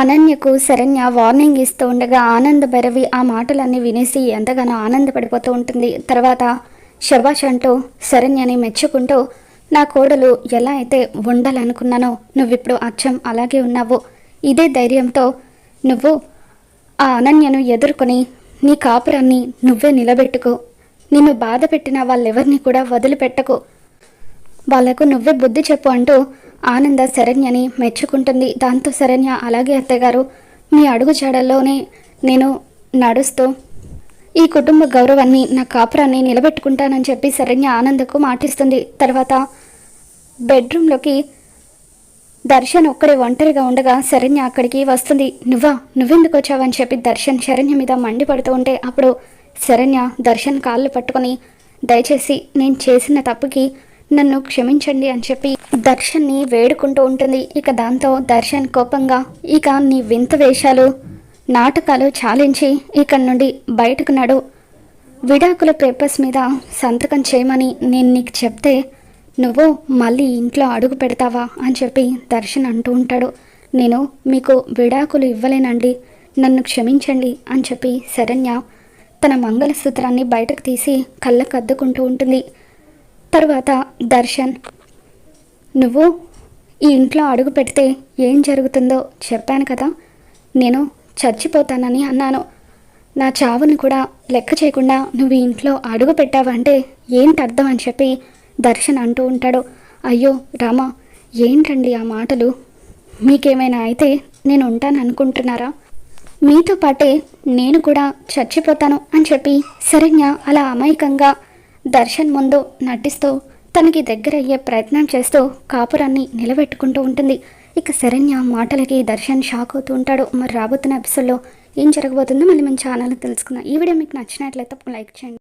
అనన్యకు Saranya warning ఇస్తూ ఉండగా ఆనంద భైరవి ఆ మాటలన్నీ వినేసి ఎంతగానో ఆనందపడిపోతూ ఉంటుంది. తర్వాత శబాష్ అంటూ శరణ్యని మెచ్చుకుంటూ నా కోడలు ఎలా అయితే ఉండాలనుకున్నానో నువ్విప్పుడు అచ్చం అలాగే ఉన్నావు. ఇదే ధైర్యంతో నువ్వు ఆ అనన్యను ఎదుర్కొని నీ కాపురాన్ని నువ్వే నిలబెట్టుకో. నిన్ను బాధ పెట్టిన వాళ్ళెవరిని కూడా వదిలిపెట్టకు. వాళ్ళకు నువ్వే బుద్ధి చెప్పు అంటూ ఆనంద శరణ్యని మెచ్చుకుంటుంది. దాంతో శరణ్య అలాగే అత్తగారు మీ అడుగు జాడల్లోనే నేను నడుస్తూ ఈ కుటుంబ గౌరవాన్ని నా కాపురాన్ని నిలబెట్టుకుంటానని చెప్పి శరణ్య ఆనందకు మాటిస్తుంది. తర్వాత బెడ్రూమ్లోకి దర్శన్ ఒక్కడే ఒంటరిగా ఉండగా శరణ్య అక్కడికి వస్తుంది. నువ్వా? నువ్వెందుకు వచ్చావని చెప్పి దర్శన్ శరణ్య మీద మండిపడుతూ ఉంటే అప్పుడు శరణ్య దర్శన్ కాళ్ళు పట్టుకొని దయచేసి నేను చేసిన తప్పుకి నన్ను క్షమించండి అని చెప్పి దర్శన్ని వేడుకుంటూ ఉంటుంది. ఇక దాంతో దర్శన్ కోపంగా ఇక నీ వింత వేషాలు నాటకాలు చాలించి ఇక్కడి నుండి బయటకు నడు. విడాకుల పేపర్స్ మీద సంతకం చేయమని నేను నీకు చెప్తే నువ్వు మళ్ళీ ఇంట్లో అడుగు పెడతావా అని చెప్పి దర్శన్ అంటూ ఉంటాడు. నేను మీకు విడాకులు ఇవ్వలేనండి నన్ను క్షమించండి అని చెప్పి శరణ్య తన మంగళసూత్రాన్ని బయటకు తీసి కళ్ళకు అద్దుకుంటూ ఉంటుంది. తర్వాత దర్శన్ నువ్వు ఈ ఇంట్లో అడుగు పెడితే ఏం జరుగుతుందో చెప్పాను కదా నేను చచ్చిపోతానని అన్నాను. నా చావుని కూడా లెక్క చేయకుండా నువ్వు ఇంట్లో అడుగు పెట్టావంటే ఏంటి అర్థం అని చెప్పి దర్శన్ అంటూ ఉంటాడు. అయ్యో రామా ఏంటండి ఆ మాటలు? మీకేమైనా అయితే నేను ఉంటాను అనుకుంటున్నారా? మీతో పాటే నేను కూడా చచ్చిపోతాను అని చెప్పి శరణ్య అలా అమాయకంగా దర్శన్ ముందు నటిస్తూ తనకి దగ్గరయ్యే ప్రయత్నం చేస్తూ కాపురాన్ని నిలబెట్టుకుంటూ ఉంటుంది. ఇక శరణ్య మాటలకి దర్శన్ షాక్ అవుతూ ఉంటాడు. మరి రాబోతున్న ఎపిసోడ్లో ఏం జరగబోతుందో మళ్ళీ మన ఛానల్ తెలుసుకుందాం. ఈ వీడియో మీకు నచ్చినట్లయితే లైక్ చేయండి.